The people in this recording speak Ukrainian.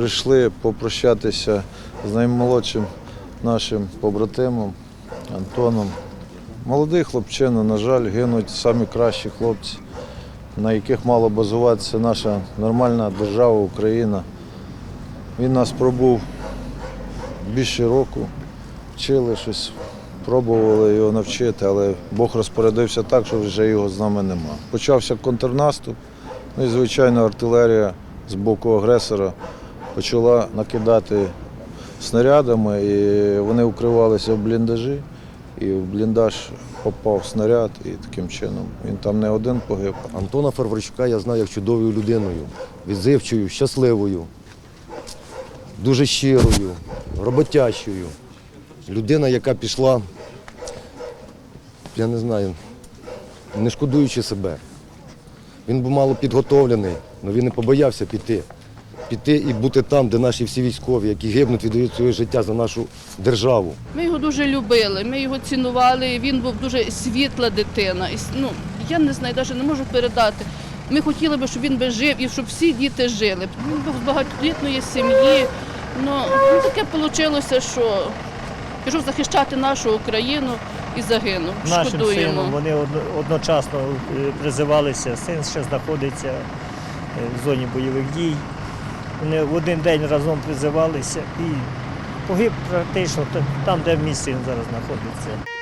прийшли попрощатися з наймолодшим нашим побратимом Антоном. Молодий хлопчина, на жаль, гинуть самі кращі хлопці, на яких мала базуватися наша нормальна держава Україна. Він нас пробув більше року, вчили щось, пробували його навчити, але Бог розпорядився так, що вже його з нами нема. Почався контрнаступ, ну і, звичайно, артилерія з боку агресора почала накидати снарядами, і вони укривалися в бліндажі, і в бліндаж попав снаряд, і таким чином він там не один погиб. Антона Фарварчука я знаю як чудовою людиною, відзивчою, щасливою, дуже щирою, роботящою. Людина, яка пішла, я не знаю, не шкодуючи себе. Він був мало підготовлений, але він не побоявся піти. Піти і бути там, де наші всі військові, які гибнуть, віддають своє життя за нашу державу. Ми його дуже любили, ми його цінували. Він був дуже світла дитина. І, ну, я не знаю, навіть не можу передати. Ми хотіли б, щоб він би жив і щоб всі діти жили. Він був з багатодітної сім'ї. Ну, ну, таке вийшло, що пішов захищати нашу Україну і загинув. Нашим Шкодуємо. сином вони одночасно е, призивалися. Син ще знаходиться е, в зоні бойових дій. Вони в один день разом призивалися і погиб практично там, де в місті він зараз знаходиться.